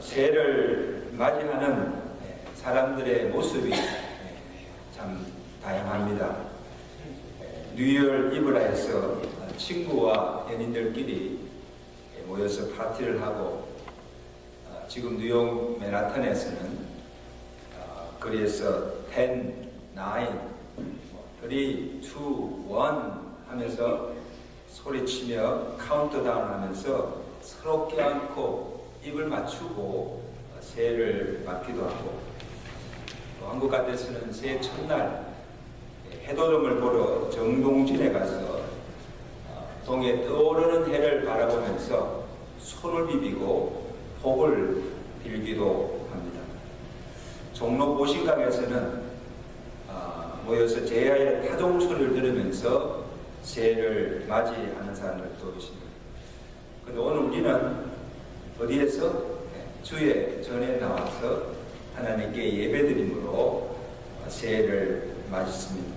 새해를 맞이하는 사람들의 모습이 참 다양합니다. 뉴이얼 이브라 해서 친구와 연인들끼리 모여서 파티를 하고 어, 지금 뉴욕 맨하탄에서는 어, 거리에서 10, 9, 3, 2, 1 하면서 소리치며 카운트다운 하면서 서로 껴안고 입을 맞추고 새해를 맞기도 하고 또 한국 같아서는 새해 첫날 해돋음을 보러 정동진에 가서 어, 동해 떠오르는 해를 바라보면서 손을 비비고 복을 빌기도 합니다. 종로 보신강에서는 어, 모여서 제야의 타종 소리를 들으면서 새해를 맞이하는 사람들도 있습니다. 근데 오늘 우리는 어디에서 네, 주의 전에 나와서 하나님께 예배드림으로 새해를 맞았습니다.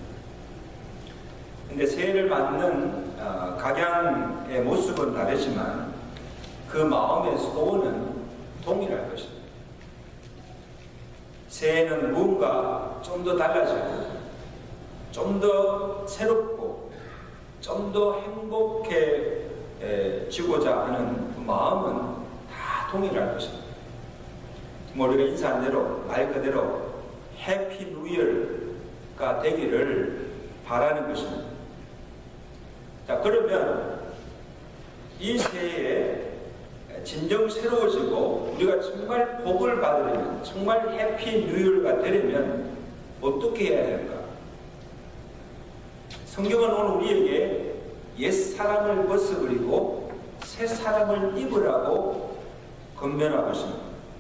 근데 새해를 맞는 어, 각양의 모습은 다르지만 그 마음의 소원은 동일할 것입니다. 새해는 무언가 좀 더 달라지고 좀 더 새롭고 좀 더 행복해지고자 하는 그 마음은 다 동일할 것입니다. 뭐 우리가 인사한 대로 말 그대로 해피 뉴이얼가 되기를 바라는 것입니다. 자 그러면 이 새해에 진정 새로워지고 우리가 정말 복을 받으려면 정말 해피 뉴이얼가 되려면 어떻게 해야 할까? 성경은 오늘 우리에게 옛 사람을 벗어버리고 새 사람을 입으라고 건면하고 있습니다.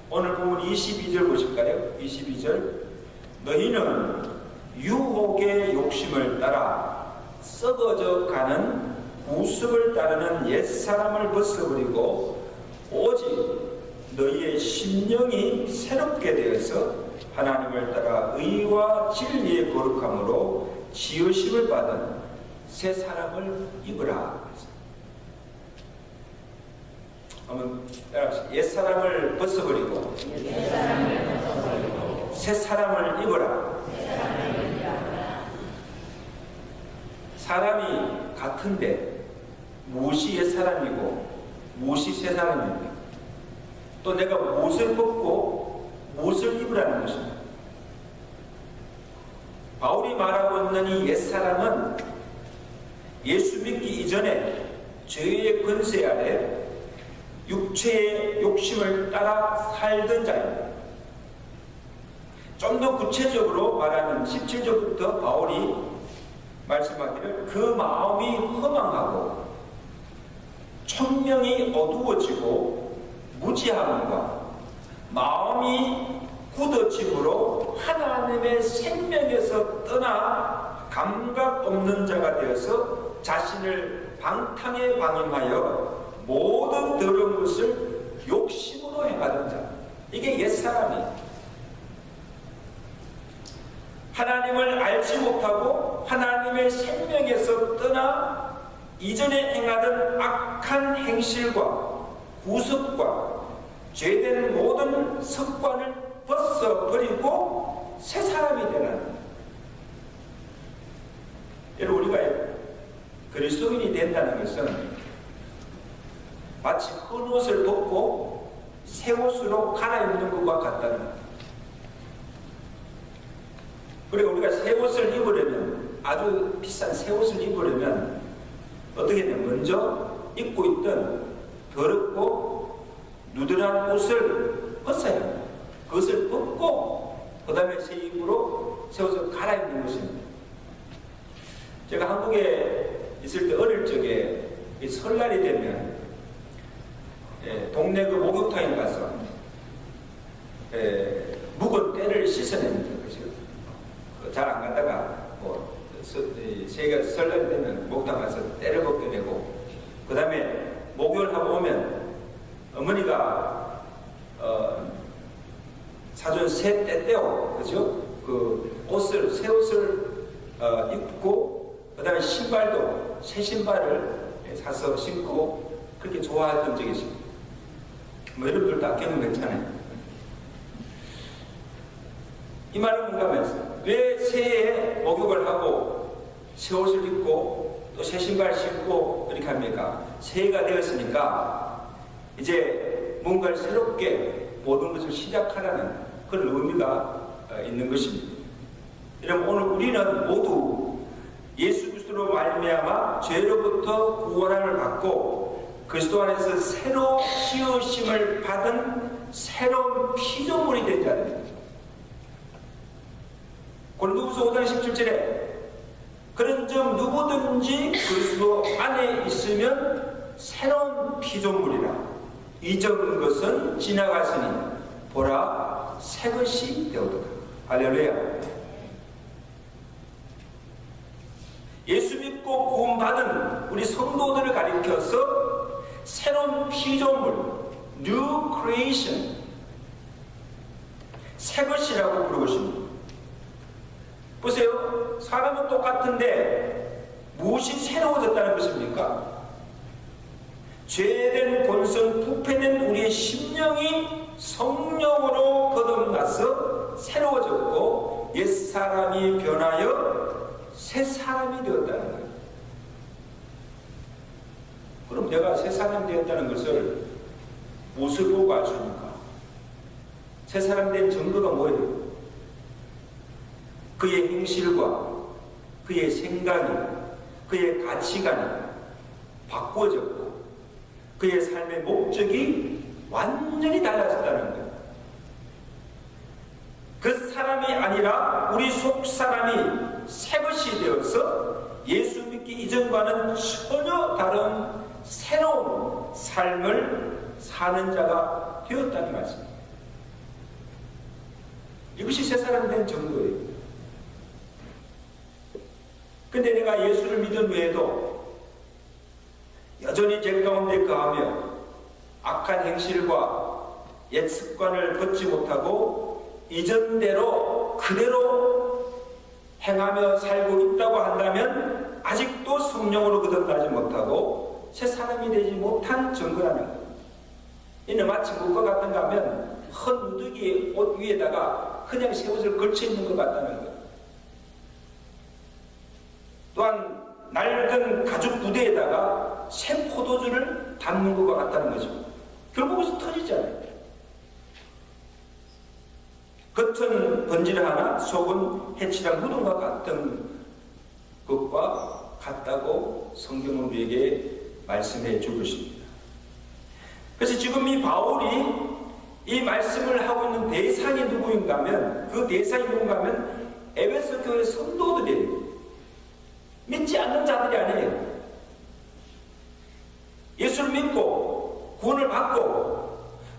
오늘 보면 22절 보실까요? 22절 너희는 유혹의 욕심을 따라 썩어져 가는 구습을 따르는 옛 사람을 벗어버리고 오직 너희의 심령이 새롭게 되어서 하나님을 따라 의와 진리의 거룩함으로 지으심을 받은 새 사람을 입으라. 한번. 옛 사람을 벗어버리고 새 사람을 입어라. 사람이 같은데 무엇이 옛 사람이고 무엇이 새 사람입니까? 또 내가 무엇을 벗고 무엇을 입으라는 것입니다. 바울이 말하고 있는 이 옛 사람은 예수 믿기 이전에 죄의 권세 아래 육체의 욕심을 따라 살던 자입니다. 좀 더 구체적으로 말하면 17절부터 바울이 말씀하기를 그 마음이 허망하고 천명이 어두워지고 무지함과 마음이 굳어짐으로 하나님의 생명에서 떠나 감각 없는 자가 되어서 자신을 방탕에 방임하여 모든 더러운 것을 욕심으로 행하던 자. 이게 옛사람이에요. 하나님을 알지 못하고 하나님의 생명에서 떠나 이전에 행하던 악한 행실과 구습과 죄된 모든 습관을 벗어버리고 새 사람이 되는 여러분 우리가 그리스도인이 된다는 것은 마치 큰 옷을 벗고 새 옷으로 갈아입는 것과 같다는 것. 그리고 우리가 새 옷을 입으려면 아주 비싼 새 옷을 입으려면 어떻게 되면 먼저 입고 있던 더럽고 누드한 옷을 벗어야 합니다. 그것을 벗고 그 다음에 새 입으로 새 옷을 갈아입는 것입니다. 제가 한국에 있을 때 어릴 적에 이 설날이 되면 예, 동네 그 목욕탕에 가서 예, 묵은 때를 씻어냅니다. 잘안 가다가 뭐 새가 설날 되면 목욕탕 가서 때를 벗게 되고 그 다음에 목욕을 하고 오면 어머니가 어, 사준 새 때때요 그죠? 그 옷을 새 옷을 어, 입고 그 다음에 신발도 새 신발을 사서 신고 그렇게 좋아했던 적이 있습니다. 뭐 여러분들 다 경험 괜찮아요. 이 말은 하면서 왜 새해에 목욕을 하고 새 옷을 입고 또 새 신발 신고 이렇게 합니까? 새해가 되었으니까 이제 뭔가를 새롭게 모든 것을 시작하라는 그런 의미가 어, 있는 것입니다. 여러분 오늘 우리는 모두 예수 그리스도로 말미암아 죄로부터 구원함을 받고 그리스도 안에서 새로 씌우심을 받은 새로운 피조물이 된 자입니다. 고린도후서 5장 17절에 그런 점 누구든지 그리스도 안에 있으면 새로운 피조물이라 이전 것은 지나갔으니 보라 새 것이 되었도다. 할렐루야. 예수 믿고 구원받은 우리 성도들을 가리켜서 새로운 피조물, new creation, 새 것이라고 부르고 있습니다. 보세요. 사람은 똑같은데 무엇이 새로워졌다는 것입니까? 죄된 본성, 부패된 우리의 심령이 성령으로 거듭나서 새로워졌고 옛사람이 변하여 새 사람이 되었다는 거예요. 그럼 내가 새 사람이 되었다는 것을 무엇을 보고 알 수 있습니까? 새 사람 된 증거가 뭐예요? 그의 행실과 그의 생각이 그의 가치관이 바꾸어졌고 그의 삶의 목적이 완전히 달라졌다는 거예요. 그 사람이 아니라 우리 속 사람이 새 것이 되어서 예수 믿기 이전과는 전혀 다른 새로운 삶을 사는 자가 되었다는 말씀입니다. 이것이 새 사람 된 정도예요. 근데 내가 예수를 믿은 외에도 여전히 죄 가운데 거하며 악한 행실과 옛 습관을 벗지 못하고 이전대로 그대로 행하며 살고 있다고 한다면 아직도 성령으로 거듭나지 못하고 새 사람이 되지 못한 거예요. 이는 마치 무엇과 같은가 하면 헌 누더기 옷 위에다가 그냥 새 옷을 걸쳐 있는 것 같다는 거예요. 또한 낡은 가죽 부대에다가 새 포도주를 담는 것과 같다는 거죠. 결국은 터지잖아요. 겉은 번지르하나 속은 해치랑 무덤과 같은 것과 같다고 성경은 우리에게 말씀해 주고 있습니다. 그래서 지금 이 바울이 이 말씀을 하고 있는 대상이 누구인가 하면 그 대상이 누군가 하면 에베소 교회 성도들이에요. 믿지 않는 자들이 아니에요. 예수를 믿고 구원을 받고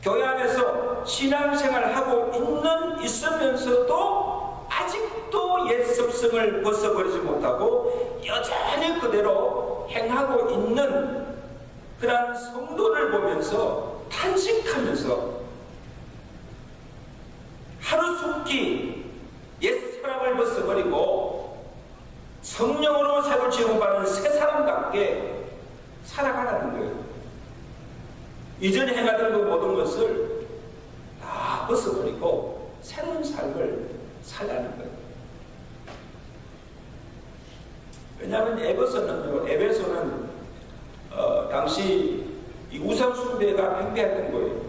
교회 안에서 신앙생활을 하고 있는 있으면서도 아직도 옛 습성을 벗어버리지 못하고 여전히 그대로 행하고 있는 그러한 성도를 보면서 탄식하면서 하루속히 옛 사람을 벗어버리고 성령으로 새로 지음받는 새 사람답게 살아가라는 거예요. 이전에 행하던 그 모든 것을 다 벗어버리고 새로운 삶을 살라는 거예요. 왜냐하면 에베소는요, 에베소는 어, 당시 이 우상 숭배가 팽배했던 거예요.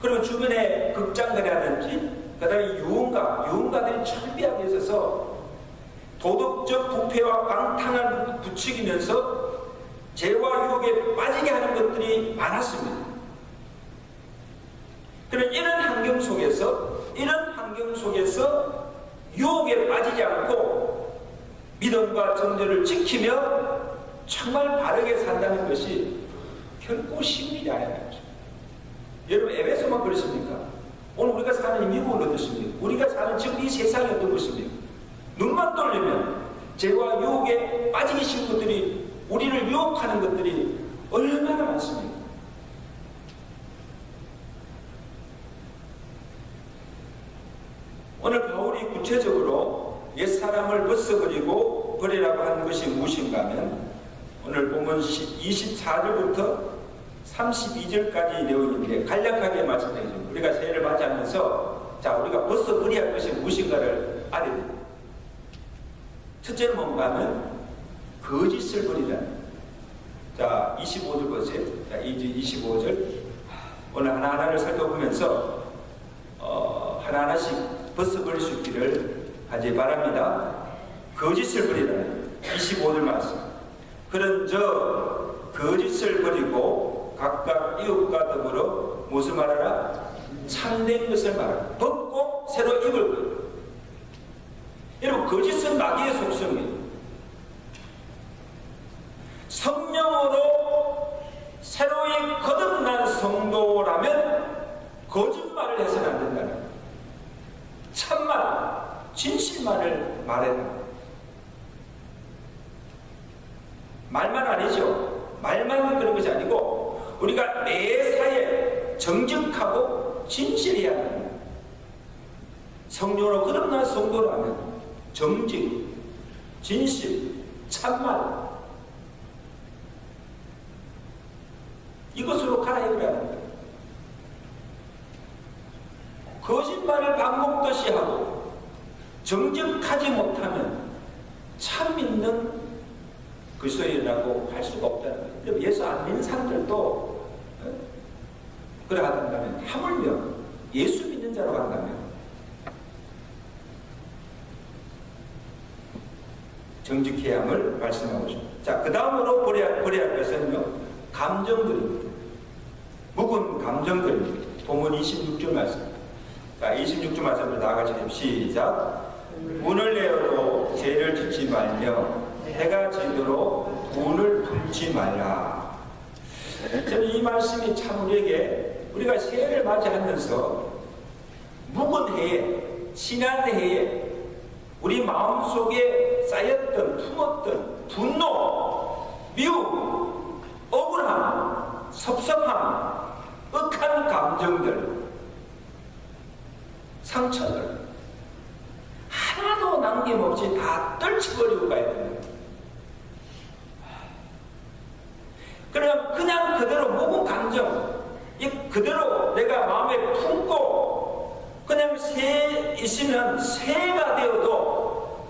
그리고 주변에 극장가라든지 그다음에 유흥가, 유흥가들이 철비하게 있어서 도덕적 부패와 방탕을 부추기면서 죄와 유혹에 빠지게 하는 것들이 많았습니다. 그런 이런 환경 속에서 이런 환경 속에서 유혹에 빠지지 않고 믿음과 정죄를 지키며 정말 바르게 산다는 것이 결코 쉬운 일이 아니죠. 여러분 에베소만 그렇습니까? 오늘 우리가 사는 이 미국은 어떻습니까? 우리가 사는 지금 이 세상이 어떤 것입니까? 눈만 돌리면 죄와 유혹에 빠지기 쉬운 것들이 우리를 유혹하는 것들이 얼마나 많습니까? 오늘 바울이 구체적으로 옛사람을 벗어버리고 버리라고 하는 것이 무엇인가 하면 오늘 보면 24절부터 32절까지 내용인데 간략하게 말씀드리죠. 우리가 새해를 맞이하면서 자 우리가 벌써 그리할 것이 무엇인가를 알아야 됩니다. 첫째는 뭔가 하면 거짓을 버리라는 자 25절 보세요. 자 이제 25절 오늘 하나하나를 살펴보면서 어, 하나하나씩 벗어버릴 수 있기를 간절히 바랍니다. 거짓을 버리라는 25절 말씀. 그런 저 거짓을 버리고 각각 이웃과 더불어 무슨 말하라? 참된 것을 말하라. 벗고 새로 입을 것. 여러분 거짓은 마귀의 속성이에요. 성령으로 새로이 거듭난 성도라면 거짓말을 해서는 안 된다는. 참말, 진실말을 말해라. 말만 아니죠. 말만 그런 것이 아니고 우리가 매사에 정직하고 진실해야 합니다. 성령으로 거듭난 성도라면 정직, 진실, 참말 이것으로 갈아입으라는 거예요. 거짓말을 밥 먹듯이 하고 정직하지 못하면 참 믿는 그리스도인이라고 할 수가 없다는 거예요. 예수 안 믿는 사람들도 어? 그래 하던가면 하물며 예수 믿는 자로 한다면 정직해야 함을 말씀하고 싶습니다. 자, 그 다음으로 버려야, 버려야 할 것은요, 감정들입니다. 묵은 감정들입니다. 본문 26절 말씀. 자, 26절 말씀으로 나아가시 시작. 문을 내어도 죄를 짓지 말며 해가 지도록 돈을 굶지 말라. 저는 이 말씀이 참 우리에게 우리가 새해를 맞이하면서 묵은 해에 지난 해에 우리 마음속에 쌓였던 품었던 분노, 미움, 억울함, 섭섭함, 억한 감정들, 상처들 하나도 남김없이 다 떨쳐버리고 가야 됩니다. 그럼 그냥 그대로 묵은 감정, 이 그대로 내가 마음에 품고 그냥 새 있으면 새가 되어도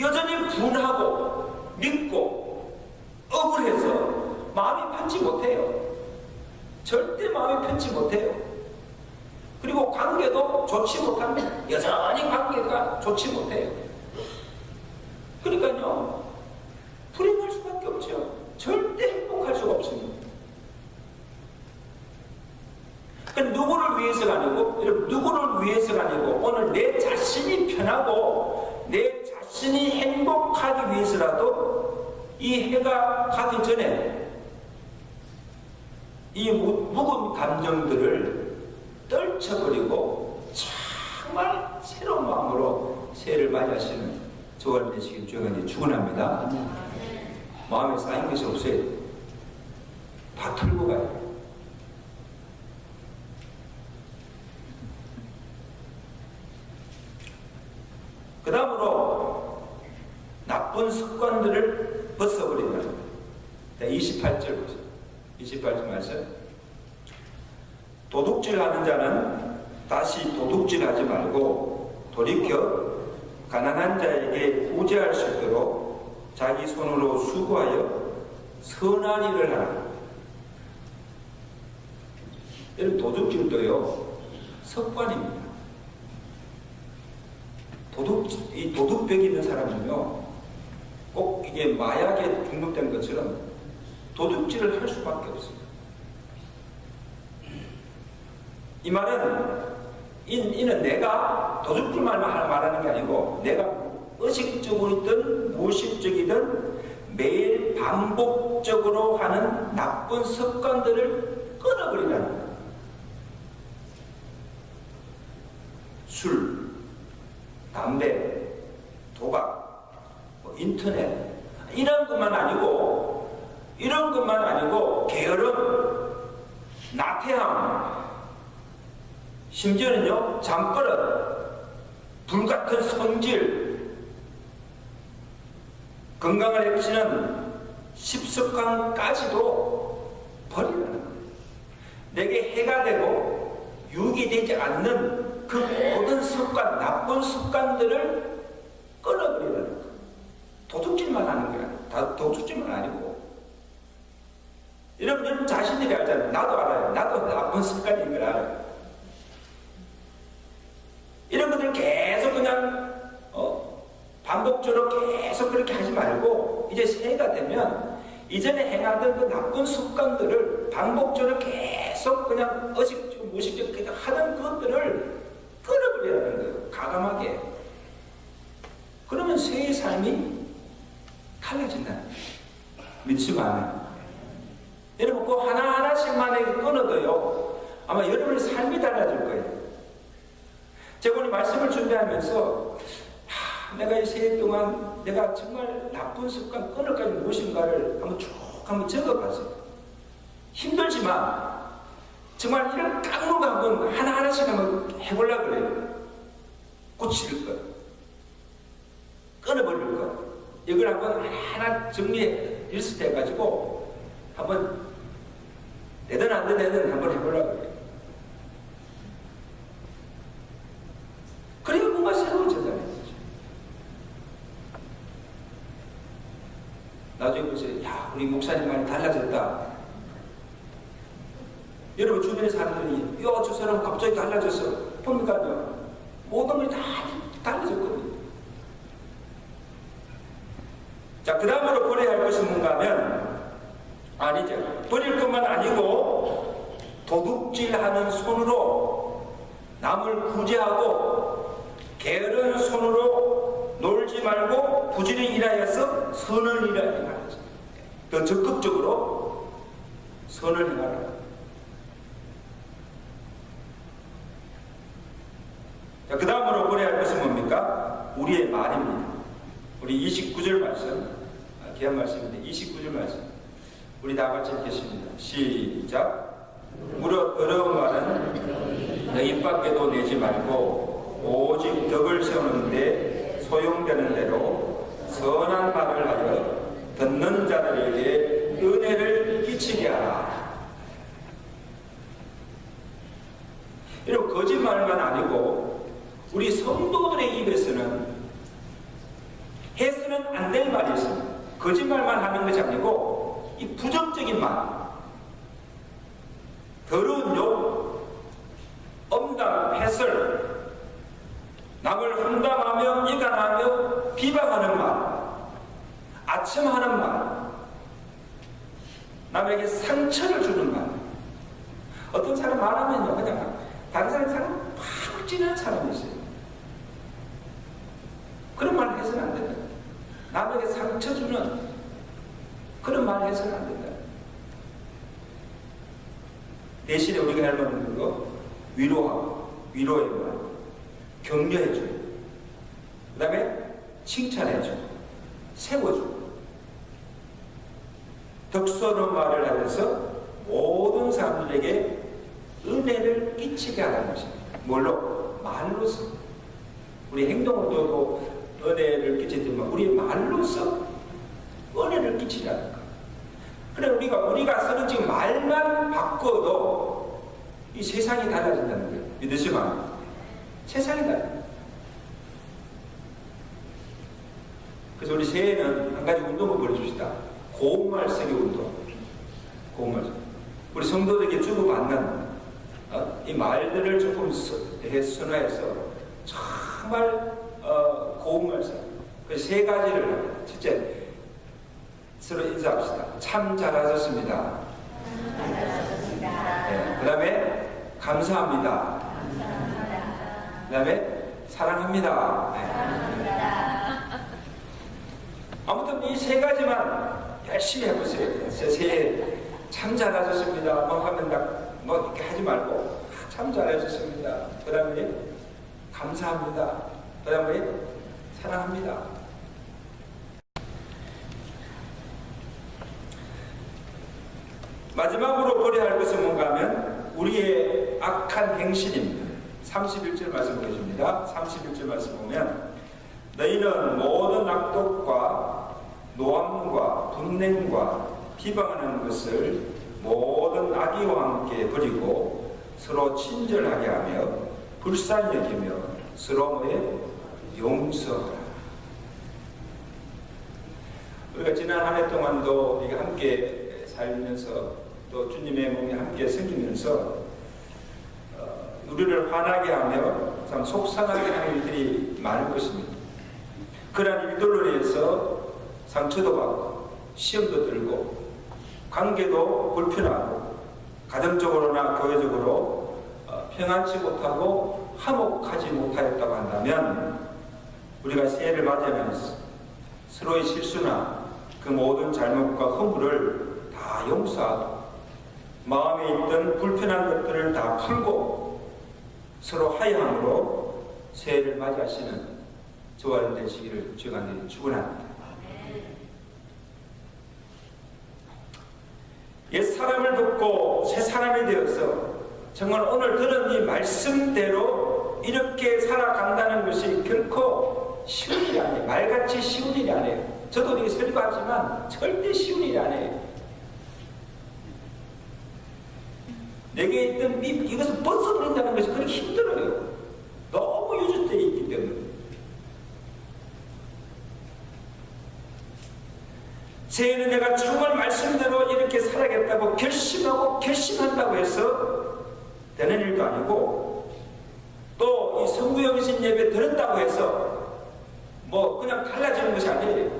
여전히 분하고 믿고 억울해서 마음이 편치 못해요. 절대 마음이 편치 못해요. 그리고 관계도 좋지 못합니다. 여전히 관계가 좋지 못해요 불행할 수밖에 없죠. 절대 행복할 수가 없습니다. 그 누구를 위해서가 아니고, 여러분, 누구를 위해서가 아니고, 오늘 내 자신이 편하고, 내 자신이 행복하기 위해서라도 이 해가 가기 전에 이 무- 묵은 감정들을 떨쳐버리고 정말 새로운 마음으로 새해를 맞이하시는 저와 되시길 주여간에 축원합니다. 마음에 쌓인 것이 없어요. 다 털고 가요. 그 다음으로 나쁜 습관들을 벗어버린다. 28절 보세요. 28절 말씀. 도둑질 하는 자는 다시 도둑질 하지 말고 돌이켜 가난한 자에게 구제할 수 있도록 자기 손으로 수고하여 선한 일을 하라. 여러분 도둑질도요 습관입니다. 도둑 이 도둑벽이 있는 사람은요 꼭 이게 마약에 중독된 것처럼 도둑질을 할 수밖에 없습니다. 이 말은 이, 이는 내가 도둑질만 말하는 게 아니고 내가 의식적으로든 무의식적이든 매일 반복적으로 하는 나쁜 습관들을 끊어버리라는. 술, 담배, 도박, 뭐 인터넷 이런 것만 아니고 이런 것만 아니고 게으름, 나태함, 심지어는요 잠버릇, 불같은 성질, 건강을 해치는 십습관까지도 거예요. 내게 해가 되고 유익이 되지 않는 그 모든 습관, 나쁜 습관들을 끊어버리라는 거예요. 도둑질만 하는 거야. 다 도둑질만 아니고. 여러분, 여러분 자신들이 알잖아요. 나도 알아요. 나도 나쁜 습관인 걸 알아요. 것들 계속 그냥 어, 반복적으로 계속 그렇게 하지 말고 이제 새해가 되면 이전에 행하던 그 나쁜 습관들을 반복적으로 계속 그냥 의식적, 무의식적 그냥 하는 것들을 끊어버리라는 거예요. 가감하게. 그러면 새의 삶이 달라진다. 믿으시면 아멘. 여러분, 그 하나하나씩만 끊어도요, 아마 여러분의 삶이 달라질 거예요. 제가 오늘 말씀을 준비하면서, 하, 내가 이 새해 동안 내가 정말 나쁜 습관 끊을 까지 무엇인가를 한번 쭉 한번 적어봤어요. 힘들지만, 정말 이런 깡로 한번 하나하나씩 한번 해보려고 그래요. 고칠 것, 끊어버릴 것. 이걸 한번 하나 정리해, 리스트 해가지고, 한번 되든 안 되든 한번 해보려고 그래요. 그래야 뭔가 새로워진다는 거죠. 나중에 보세요. 야, 우리 목사님 많이 달라졌다. 여러분 주변의 사람들이 야, 저 사람 갑자기 달라졌어. 봅니까요? 모든 것이 다 달라졌거든요. 자, 그 다음으로 버려야 할 것이 뭔가 하면 아니죠. 버릴 것만 아니고 도둑질하는 손으로 남을 구제하고 게으른 손으로 놀지 말고 부지런히 일하여서 선을 말하죠. 더 적극적으로 선을 행하라. 자, 그 다음으로 버려야 할 것은 뭡니까? 우리의 말입니다. 우리 29절 말씀, 아, 귀한 말씀인데 29절 말씀. 우리 다 같이 읽겠습니다. 시작. 무릇 어려운 말은 너입 밖에도 내지 말고 오직 덕을 세우는데 소용되는 대로 선한 말을 하여 듣는 자들에게 은혜를 끼치게 하라. 이런 거짓말만 아니고 우리 성도들의 입에서는 해서는 안 될 말이 있습니다. 거짓말만 하는 것이 아니고 이 부정적인 말, 더러운 욕, 엄담, 해설, 남을 험담하며 이간하며 비방하는 말, 아첨하는 말, 남에게 상처를 주는 말. 어떤 사람 말하면요, 그냥 다른 사람 사람 팍 찌는 사람이 있어요. 그런 말 해서는 안 된다. 남에게 상처 주는 그런 말 해서는 안 된다. 대신에 우리가 할 만한 거 위로하고 위로의 말, 격려해 주고 그 다음에 칭찬해 주고 세워 주고 덕선의 말을 하면서 모든 사람들에게 은혜를 끼치게 하는 것입니다. 뭘로? 말로서. 우리 행동으로도 은혜를 끼치지만 우리 말로서 은혜를 끼치자는 거. 그래 우리가 우리가 쓰는 지금 말만 바꿔도 이 세상이 달라진다는 거예요. 믿으시면 세상이 달라. 그래서 우리 새해는 한 가지 운동을 벌여줍시다. 고운 말 쓰기 운동. 고운말 쓰기. 우리 성도들에게 주고받는 어, 이 말들을 조금 선화해서 정말 어, 고운말 쓰기. 그세 가지를 합니다. 첫째, 서로 인사합시다. 참 잘하셨습니다. 네, 그 다음에 감사합니다. 그 다음에 사랑합니다. 네. 아무튼 이 세 가지만 열심히 해보세요. 새해 참 잘하셨습니다. 뭐 하면 막, 뭐 이렇게 하지 말고 참 잘하셨습니다. 그 다음에 감사합니다. 그 다음에 사랑합니다. 마지막으로 버려야 할 것은 뭔가 하면 우리의 악한 행실입니다. 31절 말씀 보여줍니다. 31절 말씀 보면 너희는 모든 악독과 노함과 분냉과 비방하는 것을 모든 악의와 함께 버리고 서로 친절하게 하며 불쌍히 여기며 서로 뭐에 용서하라. 우리가 지난 한 해 동안도 우리가 함께 살면서 또 주님의 몸에 함께 섬기면서 어, 우리를 화나게 하며 참 속상하게 하는 일들이 많을 것입니다. 그러한 일들로 인해서 상처도 받고 시험도 들고 관계도 불편하고 가정적으로나 교회적으로 어, 평안치 못하고 화목하지 못하였다고 한다면 우리가 새해를 맞이하면서 서로의 실수나 그 모든 잘못과 허물을 다 용서하고 마음에 있던 불편한 것들을 다 풀고 서로 화해함으로 새해를 맞이하시는 저와 여러분 되시기를 내 축원합니다. 옛 사람을 돕고 새 사람이 되어서 정말 오늘 들은 이 말씀대로 이렇게 살아간다는 것이 결코 쉬운 일이 아니에요. 말같이 쉬운 일이 아니에요. 저도 이게 설교하지만 절대 쉬운 일이 아니에요. 내게 있던 미, 이것을 벗어버린다는 것이 그렇게 힘들어요. 너무 유주되어 있기 때문에. 새해는 내가 정말 말씀대로 이렇게 살아야겠다고 결심하고 결심한다고 해서 되는 일도 아니고 또 이 성구영신 예배 들었다고 해서 뭐 그냥 달라지는 것이 아니에요.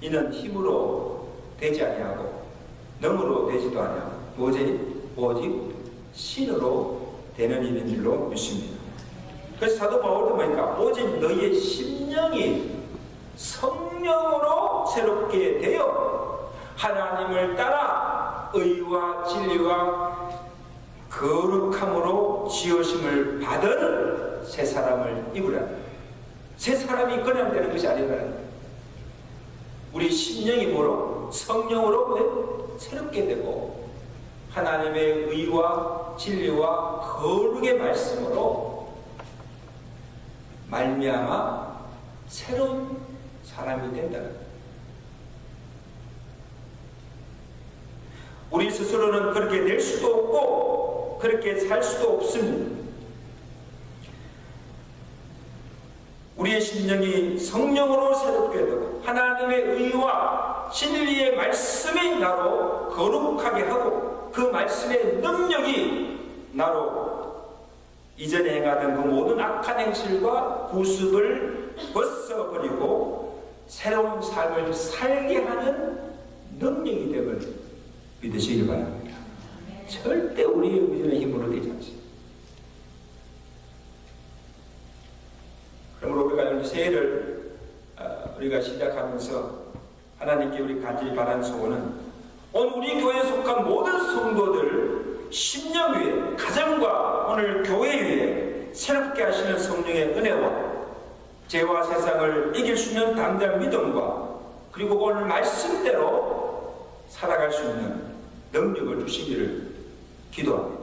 이는 힘으로 되지 아니하고 능으로 되지도 아니하고 오직 오직 신으로 되는 일인 줄로 믿습니다. 그래서 사도 바울도 보니까 오직 너희의 심 령이 성령으로 새롭게 되어 하나님을 따라 의와 진리와 거룩함으로 지으심을 받은 새 사람을 입으라. 새 사람이 그냥 되는 것이 아니라 우리 심령이 뭐로 성령으로 왜 새롭게 되고 하나님의 의와 진리와 거룩의 말씀으로 말미암아 새로운 사람이 된다는. 우리 스스로는 그렇게 될 수도 없고 그렇게 살 수도 없습니다. 우리의 심령이 성령으로 새롭게 되고 하나님의 의와 진리의 말씀이 나로 거룩하게 하고 그 말씀의 능력이 나로 이전에 행하던 그 모든 악한 행실과 구습을 벗어버리고 새로운 삶을 살게 하는 능력이 됨을 믿으시길 바랍니다. 절대 우리의 의존의 힘으로 되지 않습니다. 그러므로 우리가 오늘 새해를 어, 우리가 시작하면서 하나님께 우리 간절히 바라는 소원은 오늘 우리 교회에 속한 모든 성도들 심령 위에 가정과 오늘 교회 위에 새롭게 하시는 성령의 은혜와 죄와 세상을 이길 수 있는 담대한 믿음과 그리고 오늘 말씀대로 살아갈 수 있는 능력을 주시기를 기도합니다.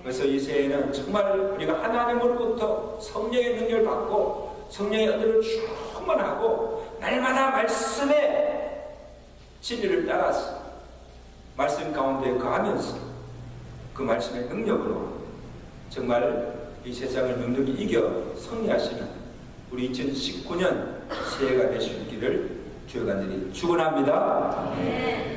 그래서 이 새해는 정말 우리가 하나님으로부터 성령의 능력을 받고 성령의 은혜를 충만하고 날마다 말씀의 진리를 따라서 말씀 가운데 거하면서 그 말씀의 능력으로 정말 이 세상을 넉넉히 이겨 승리하시는 우리 2019년 새해가 되시기를 주여 간절히 축원합니다. 네.